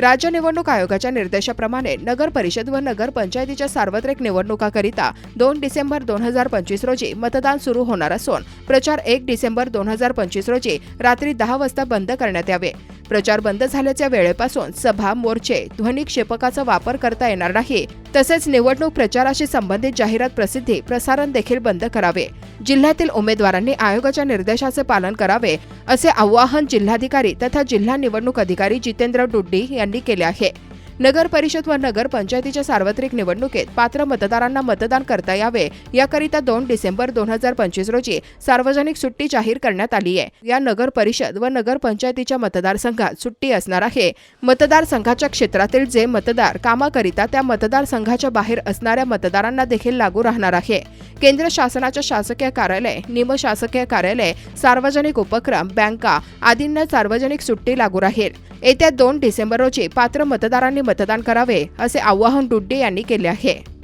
राज्य निवडणूक आयोगाच्या निर्देशाप्रमाणे नगर परिषद व नगर पंचायतीच्या सार्वत्रिक निवडणुकाकरिता दोन डिसेंबर दोन हजार पंचवीस रोजी मतदान सुरू होणार असून प्रचार एक डिसेंबर दोन हजार पंचवीस रोजी रात्री दहा वाजता बंद करण्यात यावे. प्रचार बंद झाल्याच्या वेळेपासून सभा मोर्चे ध्वनिक्षेपकाचा वापर करता येणार नाही. तसेच निवडणूक प्रचाराशी संबंधित जाहिरात प्रसिद्धी प्रसारण देखील बंद करावे. जिल्ह्यातील उमेदवारांनी आयोगाच्या निर्देशाचे पालन करावे असे आवाहन जिल्हाधिकारी तथा जिल्हा निवडणूक अधिकारी जितेंद्र डुड्डी यांनी केले आहे. नगर परिषद व नगर पंचायतीच्या सार्वत्रिक निवडणुकीत पात्र मतदारांना मतदान करता यावे याकरिता दोन डिसेंबर दोन हजार पंचवीस रोजी सार्वजनिक सुट्टी जाहीर करण्यात आली आहे. या नगर परिषद व नगर पंचायतीच्या मतदारसंघात सुट्टी असणार आहे. मतदारसंघाच्या क्षेत्रातील जे मतदार कामाकरिता त्या मतदारसंघाच्या बाहेर असणाऱ्या मतदारांना देखील लागू राहणार आहे. केंद्र शासनाच्या शासकीय कार्यालय निमशासकीय कार्यालय सार्वजनिक उपक्रम बँका आदींना सार्वजनिक सुट्टी लागू राहील. येत्या दोन डिसेंबर रोजी पात्र मतदारांनी मतदान करावे असे आवाहन डुड्डे यांनी केले आहे.